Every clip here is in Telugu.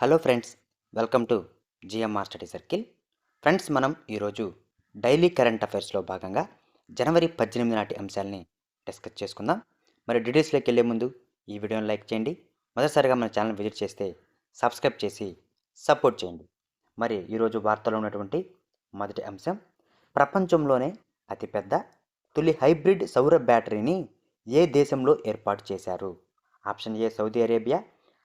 Hello friends welcome to GMR study circle. Friends మనం ఈరోజు డైలీ కరెంట్ అఫైర్స్లో భాగంగా జనవరి పద్దెనిమిది నాటి అంశాలని డిస్కస్ చేసుకుందాం. మరి డీటెయిల్స్లోకి వెళ్ళే ముందు ఈ వీడియోని లైక్ చేయండి. మొదటిసారిగా మన ఛానల్ విజిట్ చేస్తే సబ్స్క్రైబ్ చేసి సపోర్ట్ చేయండి. మరి ఈరోజు వార్తలో ఉన్నటువంటి మొదటి అంశం ప్రపంచంలోనే అతిపెద్ద తొలి హైబ్రిడ్ సౌర బ్యాటరీని ఏ దేశంలో ఏర్పాటు చేశారు? Option A Saudi Arabia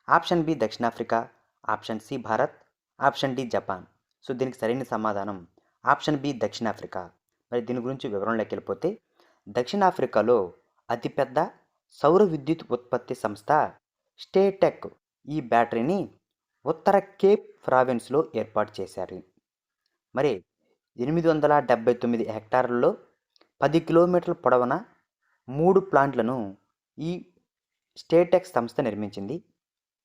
option B దక్షిణాఫ్రికా option C Bharat option D Japan. So దీనికి సరైన సమాధానం ఆప్షన్ బి దక్షిణాఫ్రికా. మరి దీని గురించి వివరంలోకి వెళ్ళిపోతే దక్షిణాఫ్రికాలో అతిపెద్ద సౌర విద్యుత్ ఉత్పత్తి సంస్థ స్టేటెక్ ఈ బ్యాటరీని ఉత్తర కేప్ ప్రావిన్స్లో ఏర్పాటు చేశారు. మరి ఎనిమిది వందల డెబ్బై తొమ్మిది హెక్టార్లలో పది కిలోమీటర్ల పొడవున మూడు ప్లాంట్లను ఈ స్టేటెక్ సంస్థ నిర్మించింది.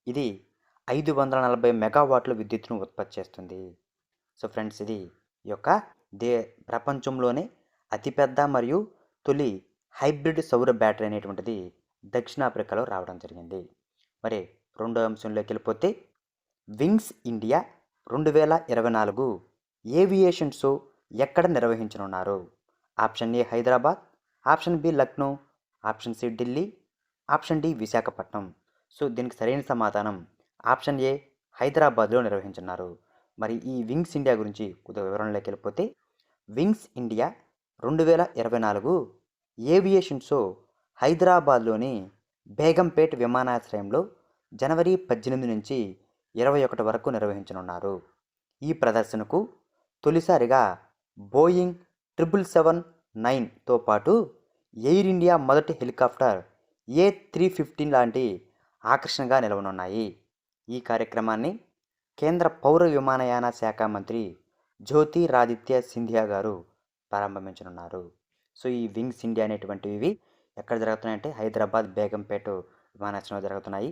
ఇది ఐదు వందల నలభై మెగావాట్ల విద్యుత్తును ఉత్పత్తి చేస్తుంది. సో ఫ్రెండ్స్ ఇది ఈ యొక్క దే ప్రపంచంలోనే అతిపెద్ద మరియు తొలి హైబ్రిడ్ సౌర బ్యాటరీ అనేటువంటిది దక్షిణాఫ్రికాలో రావడం జరిగింది. మరి రెండో అంశంలోకి వెళ్ళిపోతే వింగ్స్ ఇండియా రెండు వేల ఇరవై నాలుగు ఏవియేషన్ షో ఎక్కడ నిర్వహించనున్నారు? Option A Hyderabad option B Lucknow option C Delhi option D Visakhapatnam. So దీనికి సరైన సమాధానం ఆప్షన్ ఏ హైదరాబాద్లో నిర్వహించున్నారు మరి ఈ వింగ్స్ ఇండియా గురించి కొద్దిగా వివరణలోకి వెళ్ళిపోతే వింగ్స్ ఇండియా రెండు వేల ఇరవై నాలుగు ఏవియేషన్ షో హైదరాబాద్లోని బేగంపేట్ విమానాశ్రయంలో జనవరి పద్దెనిమిది నుంచి ఇరవై ఒకటి వరకు నిర్వహించనున్నారు. ఈ ప్రదర్శనకు తొలిసారిగా బోయింగ్ ట్రిపుల్ సెవెన్ నైన్తో పాటు ఎయిర్ ఇండియా మొదటి హెలికాప్టర్ ఏ త్రీ ఫిఫ్టీన్ లాంటి ఆకర్షణగా నిలవనున్నాయి. ఈ కార్యక్రమాన్ని కేంద్ర పౌర విమానయాన శాఖ మంత్రి జ్యోతిరాదిత్య సింధియా గారు ప్రారంభించనున్నారు. సో ఈ వింగ్స్ ఇండియా అనేటువంటివి ఎక్కడ జరుగుతున్నాయంటే హైదరాబాద్ బేగంపేట విమానాశ్రయంలో జరుగుతున్నాయి.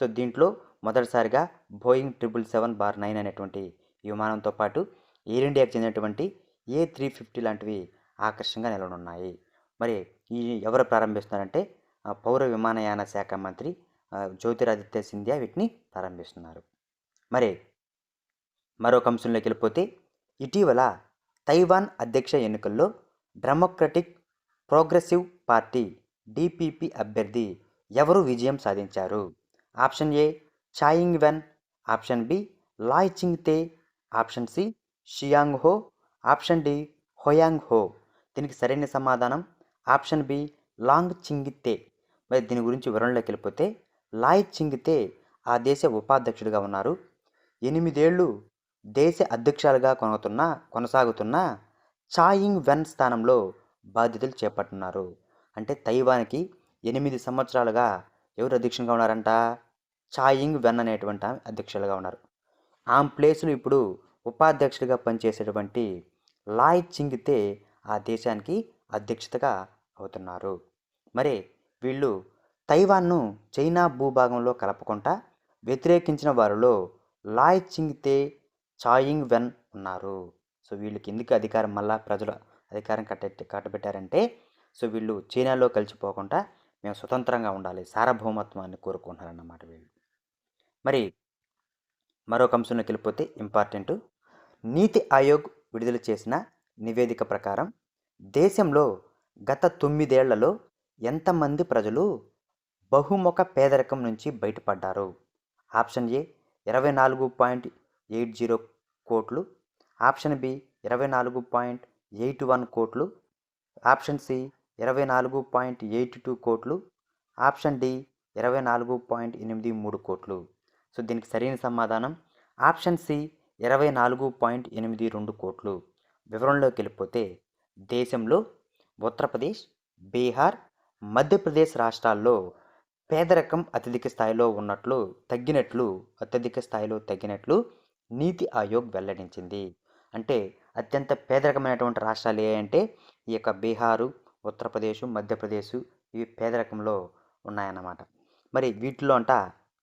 సో దీంట్లో మొదటిసారిగా Boeing triple seven bar nine అనేటువంటి విమానంతో పాటు ఎయిర్ ఇండియాకి చెందినటువంటి ఏ త్రీ ఫిఫ్టీ లాంటివి ఆకర్షణగా నిలవనున్నాయి. మరి ఈ ఎవరు ప్రారంభిస్తున్నారంటే పౌర విమానయాన శాఖ మంత్రి జ్యోతిరాదిత్య సింధియా వీటిని ప్రారంభిస్తున్నారు. మరి మరొక అంశంలోకి వెళ్ళిపోతే ఇటీవల తైవాన్ అధ్యక్ష ఎన్నికల్లో డెమోక్రటిక్ ప్రోగ్రెసివ్ పార్టీ డిపిపి అభ్యర్థి ఎవరు విజయం సాధించారు? Option A చాయింగ్ when option B Lai Ching Te option C షియాంగ్ హో ఆప్షన్ డి హోయాంగ్ హో దీనికి సరైన సమాధానం ఆప్షన్ బి లాంగ్ చింగితే మరి దీని గురించి వివరణలోకి వెళ్ళిపోతే లాయ్ చింగితే ఆ దేశ ఉపాధ్యక్షుడిగా ఉన్నారు. ఎనిమిదేళ్ళు దేశ అధ్యక్షులుగా కొనగుతున్న కొనసాగుతున్న చాయింగ్ వెన్ స్థానంలో బాధ్యతలు చేపట్టున్నారు అంటే తైవాన్కి ఎనిమిది సంవత్సరాలుగా ఎవరు అధ్యక్షులుగా ఉన్నారంట? చాయింగ్ వెన్ అనేటువంటి ఆమె అధ్యక్షులుగా ఉన్నారు. ఆమె ప్లేస్లో ఇప్పుడు ఉపాధ్యక్షుడిగా పనిచేసేటువంటి లాయ్ చింగితే ఆ దేశానికి అధ్యక్షతగా అవుతున్నారు. మరి వీళ్ళు తైవాన్ను చైనా భూభాగంలో కలపకుండా వ్యతిరేకించిన వారిలో లాయ్ చింగితే చాయింగ్ వెన్ ఉన్నారు. సో వీళ్ళకి ఎందుకు అధికారం మళ్ళా ప్రజలు అధికారం కట్ట కట్టబెట్టారంటే సో వీళ్ళు చైనాలో కలిసిపోకుండా మేము స్వతంత్రంగా ఉండాలి సార్వభౌమత్వాన్ని కోరుకుంటున్నారన్నమాట వీళ్ళు. మరి మరొక అంశంలోకి వెళ్ళిపోతే ఇంపార్టెంట్. నీతి ఆయోగ్ విడుదల చేసిన నివేదిక ప్రకారం దేశంలో గత తొమ్మిదేళ్ళలో ఎంతమంది ప్రజలు బహుముఖ పేదరికం నుంచి బయటపడ్డారు. ఆప్షన్ ఏ ఇరవై నాలుగు పాయింట్ ఎయిట్ జీరో కోట్లు. ఆప్షన్ బి ఇరవై నాలుగు పాయింట్ ఎయిట్ వన్ కోట్లు. ఆప్షన్ సి ఇరవై నాలుగు పాయింట్ ఎయిట్ టూ కోట్లు. ఆప్షన్ డి ఇరవై నాలుగు పాయింట్ ఎనిమిది మూడు కోట్లు. సో దీనికి సరైన సమాధానం. ఆప్షన్ సి ఇరవై నాలుగు పాయింట్ ఎనిమిది రెండు కోట్లు. వివరంలోకి వెళ్ళిపోతే దేశంలో ఉత్తరప్రదేశ్ బీహార్ మధ్యప్రదేశ్ రాష్ట్రాల్లో పేదరికం అత్యధిక స్థాయిలో ఉన్నట్లు తగ్గినట్లు అత్యధిక స్థాయిలో తగ్గినట్లు నీతి ఆయోగ్ వెల్లడించింది. అంటే అత్యంత పేదరికమైనటువంటి రాష్ట్రాలు ఏ అంటే ఈ యొక్క బీహారు ఉత్తరప్రదేశ్ మధ్యప్రదేశ్ ఇవి పేదరికంలో ఉన్నాయన్నమాట. మరి వీటిలో అంట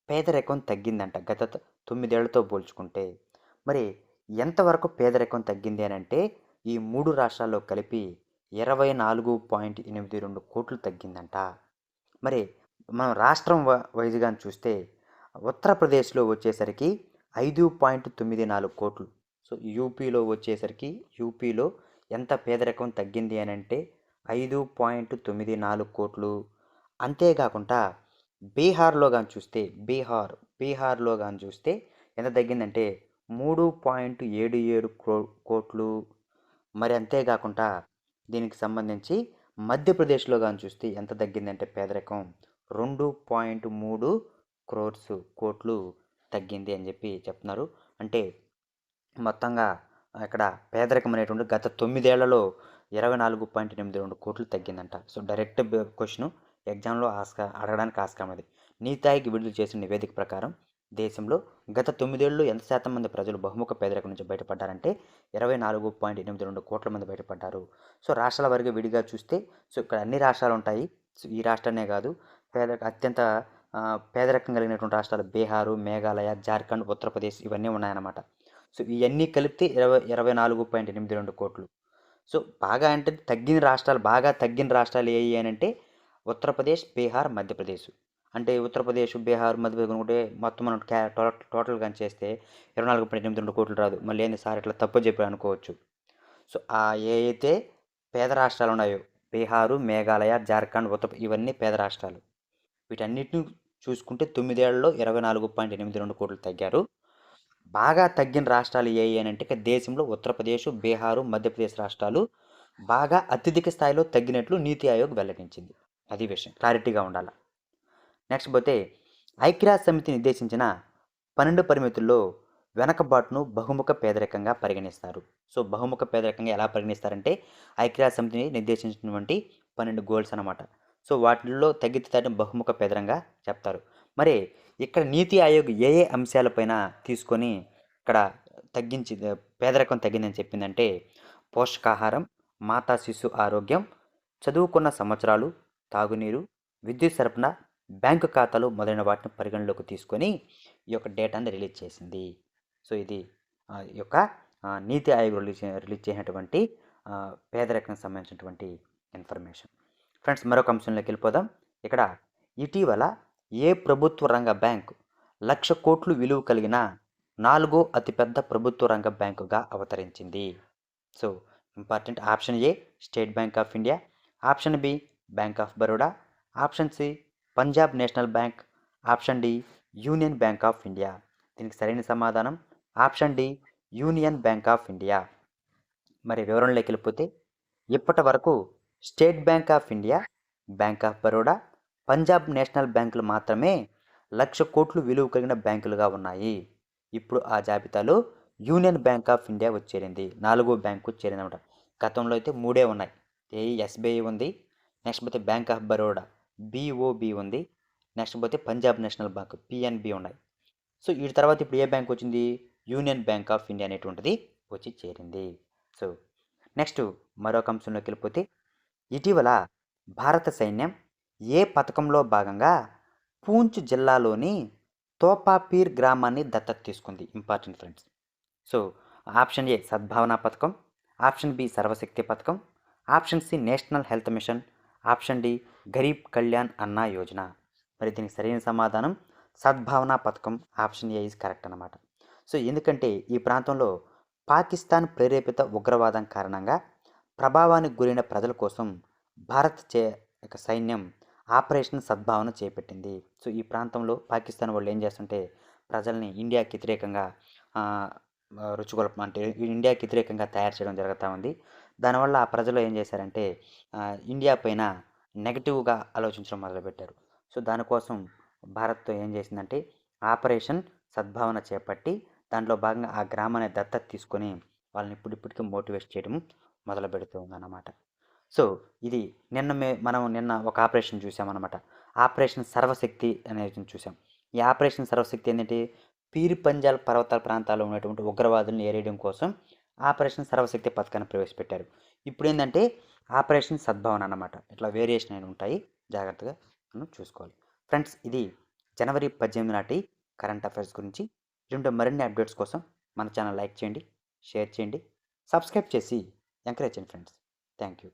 పేదరికం తగ్గిందంట గత తొమ్మిదేళ్ళతో పోల్చుకుంటే. మరి ఎంతవరకు పేదరికం తగ్గింది అని అంటే ఈ మూడు రాష్ట్రాల్లో కలిపి ఇరవై నాలుగు పాయింట్ ఎనిమిది రెండు కోట్లు తగ్గిందంట. మరి మనం రాష్ట్రం వైజ్గా చూస్తే ఉత్తరప్రదేశ్లో వచ్చేసరికి ఐదు పాయింట్ తొమ్మిది నాలుగు కోట్లు. సో యూపీలో వచ్చేసరికి యూపీలో ఎంత పేదరికం తగ్గింది అని అంటే ఐదు పాయింట్ తొమ్మిది నాలుగు కోట్లు. అంతేకాకుండా బీహార్లో కానీ చూస్తే బీహార్ బీహార్లో కానీ చూస్తే ఎంత తగ్గిందంటే మూడు పాయింట్ ఏడు ఏడు క్రో కోట్లు. మరి అంతేకాకుండా దీనికి సంబంధించి మధ్యప్రదేశ్లో కానీ చూస్తే ఎంత తగ్గిందంటే పేదరికం? రెండు పాయింట్ మూడు క్రోర్స్ కోట్లు తగ్గింది అని చెప్పి చెప్తున్నారు. అంటే మొత్తంగా ఇక్కడ పేదరికం అనేటువంటి గత తొమ్మిదేళ్ళలో ఇరవై నాలుగు పాయింట్ ఎనిమిది రెండు కోట్లు తగ్గిందంట. సో డైరెక్ట్ క్వశ్చన్ ఎగ్జామ్లో ఆస్కా అడగడానికి ఆస్కారం అది. నీతాయికి విడుదల చేసిన నివేదిక ప్రకారం దేశంలో గత తొమ్మిదేళ్ళు ఎంత శాతం మంది ప్రజలు బహుముఖ పేదరికం నుంచి బయటపడ్డారంటే ఇరవై నాలుగు పాయింట్ ఎనిమిది రెండు కోట్ల మంది బయటపడ్డారు. సో రాష్ట్రాల వరకు విడిగా చూస్తే సో ఇక్కడ అన్ని రాష్ట్రాలు ఉంటాయి. సో ఈ రాష్ట్రాన్నే కాదు పేదరిక అత్యంత పేదరికం కలిగినటువంటి రాష్ట్రాలు బీహారు మేఘాలయ జార్ఖండ్ ఉత్తరప్రదేశ్ ఇవన్నీ ఉన్నాయన్నమాట. సో ఇవన్నీ కలిపితే ఇరవై ఇరవై నాలుగు పాయింట్ ఎనిమిది రెండు కోట్లు. సో బాగా అంటే తగ్గిన రాష్ట్రాలు బాగా తగ్గిన రాష్ట్రాలు ఏ అంటే ఉత్తరప్రదేశ్ బీహార్ మధ్యప్రదేశ్. అంటే ఉత్తరప్రదేశ్ బీహార్ మధ్యప్రదేశ్ అనుకుంటే మొత్తం మనం క్యా టోటల్ టోటల్ కానీ చేస్తే ఇరవై నాలుగు పాయింట్ ఎనిమిది రెండు కోట్లు రాదు. మళ్ళీ ఏంది సార్ ఇట్లా తప్పు చెప్పి అనుకోవచ్చు. సో ఆ ఏ అయితే పేద రాష్ట్రాలు ఉన్నాయో బీహారు మేఘాలయ జార్ఖండ్ ఉత్తర ఇవన్నీ పేద రాష్ట్రాలు. వీటన్నిటిని చూసుకుంటే తొమ్మిదేళ్ళలో ఇరవై నాలుగు పాయింట్ ఎనిమిది రెండు కోట్లు తగ్గారు. బాగా తగ్గిన రాష్ట్రాలు ఏ అని అంటే దేశంలో ఉత్తరప్రదేశ్ బీహారు మధ్యప్రదేశ్ రాష్ట్రాలు బాగా అత్యధిక స్థాయిలో తగ్గినట్లు నీతి ఆయోగ్ వెల్లడించింది. అది విషయం. క్లారిటీగా ఉండాలి? నెక్స్ట్ పోతే ఐక్యరాజ్య సమితి నిర్దేశించిన పన్నెండు పరిమితుల్లో వెనకబాటును బహుముఖ పేదరికంగా పరిగణిస్తారు. సో బహుముఖ పేదరికంగా ఎలా పరిగణిస్తారంటే ఐక్యరాజ్య సమితిని నిర్దేశించినటువంటి పన్నెండు గోల్స్ అన్నమాట. సో వాటిల్లో తగ్గితే బహుముఖ పేదరంగా చెప్తారు. మరి ఇక్కడ నీతి ఆయోగ్ ఏ ఏ అంశాలపైన తీసుకొని ఇక్కడ తగ్గించి పేదరికం తగ్గిందని చెప్పిందంటే పోషకాహారం మాతా శిశు ఆరోగ్యం చదువుకున్న సంవత్సరాలు తాగునీరు విద్యుత్ సరఫరా బ్యాంకు ఖాతాలు మొదలైన వాటిని పరిగణలోకి తీసుకొని ఈ యొక్క డేటాని రిలీజ్ చేసింది. సో ఇది ఈ యొక్క నీతి ఆయోగ్ రిలీజ్ రిలీజ్ చేసినటువంటి పేదరికం సంబంధించినటువంటి ఇన్ఫర్మేషన్. ఫ్రెండ్స్ మరొక అంశంలోకి వెళ్ళిపోదాం. ఇక్కడ ఇటీవల ఏ ప్రభుత్వ రంగ బ్యాంకు లక్ష కోట్లు విలువ కలిగిన నాలుగో అతిపెద్ద ప్రభుత్వ రంగ బ్యాంకుగా అవతరించింది? So important option A State Bank of India. Option B Bank of Baroda. Option C Punjab National Bank. Option D Union Bank of India. దీనికి సరైన సమాధానం option D Union Bank of India. మరి వివరణలోకి వెళ్ళిపోతే ఇప్పటి వరకు State Bank of India Bank of Baroda Punjab National బ్యాంకులు మాత్రమే లక్ష కోట్లు విలువ కలిగిన బ్యాంకులుగా ఉన్నాయి. ఇప్పుడు ఆ జాబితాలో యూనియన్ బ్యాంక్ ఆఫ్ ఇండియా వచ్చేరింది. నాలుగో బ్యాంకు చేరిందన్నమాట గతంలో అయితే మూడే ఉన్నాయి. ఏ ఎస్బీఐ ఉంది నెక్స్ట్ పోతే బ్యాంక్ ఆఫ్ బరోడా బీఓబి ఉంది నెక్స్ట్ పోతే పంజాబ్ నేషనల్ బ్యాంక్ పిఎన్బి ఉన్నాయి. సో వీటి తర్వాత ఇప్పుడు ఏ బ్యాంక్ వచ్చింది? యూనియన్ బ్యాంక్ ఆఫ్ ఇండియా అనేటువంటిది వచ్చి చేరింది. సో నెక్స్ట్ మరొక అంశంలోకి వెళ్ళిపోతే ఇటీవల భారత సైన్యం ఏ పథకంలో భాగంగా పూంచ్ జిల్లాలోని తోపాపీర్ గ్రామాన్ని దత్తత తీసుకుంది? Important friends so option A Sadbhavana పథకం. ఆప్షన్ బి సర్వశక్తి పథకం. Option C National Health Mission option D Garib Kalyan Anna Yojana. మరి దీనికి సరైన సమాధానం సద్భావన పథకం. ఆప్షన్ ఏ ఇస్ కరెక్ట్ అన్నమాట. సో ఎందుకంటే ఈ ప్రాంతంలో పాకిస్తాన్ ప్రేరేపిత ఉగ్రవాదం కారణంగా ప్రభావానికి గురైన ప్రజల కోసం భారత్ చే యొక్క సైన్యం ఆపరేషన్ సద్భావన చేపట్టింది. సో ఈ ప్రాంతంలో పాకిస్తాన్ వాళ్ళు ఏం చేస్తుంటే ప్రజల్ని ఇండియాకి వ్యతిరేకంగా రుచిగొలప అంటే ఇండియాకి వ్యతిరేకంగా తయారు చేయడం జరుగుతూ ఉంది. దానివల్ల ఆ ప్రజలు ఏం చేశారంటే ఇండియా పైన నెగటివ్గా ఆలోచించడం మొదలుపెట్టారు. సో దానికోసం భారత్తో ఏం చేసిందంటే ఆపరేషన్ సద్భావన చేపట్టి దాంట్లో భాగంగా ఆ గ్రామాన్ని దత్తత తీసుకొని వాళ్ళని ఇప్పుడిప్పటికీ మోటివేట్ చేయడం మొదలు పెడుతుందన్నమాట సో ఇది నిన్న మే మనం నిన్న ఒక ఆపరేషన్ చూసామన్నమాట. ఆపరేషన్ సర్వశక్తి అనేది చూసాం. ఈ ఆపరేషన్ సర్వశక్తి ఏంటంటే పీర్ పంజాల్ పర్వతాల ప్రాంతాల్లో ఉన్నటువంటి ఉగ్రవాదులను ఏరేయడం కోసం ఆపరేషన్ సర్వశక్తి పథకాన్ని ప్రవేశపెట్టారు. ఇప్పుడు ఏంటంటే ఆపరేషన్ సద్భావన అన్నమాట. ఇట్లా వేరియేషన్ అనేవి ఉంటాయి. జాగ్రత్తగా మనం చూసుకోవాలి. ఫ్రెండ్స్ ఇది జనవరి పద్దెనిమిది నాటి కరెంట్ అఫైర్స్ గురించి. ఇటువంటి మరిన్ని అప్డేట్స్ కోసం మన ఛానల్ లైక్ చేయండి షేర్ చేయండి సబ్స్క్రైబ్ చేసి ఎంకరేజ్ చేయండి ఫ్రెండ్స్. Thank you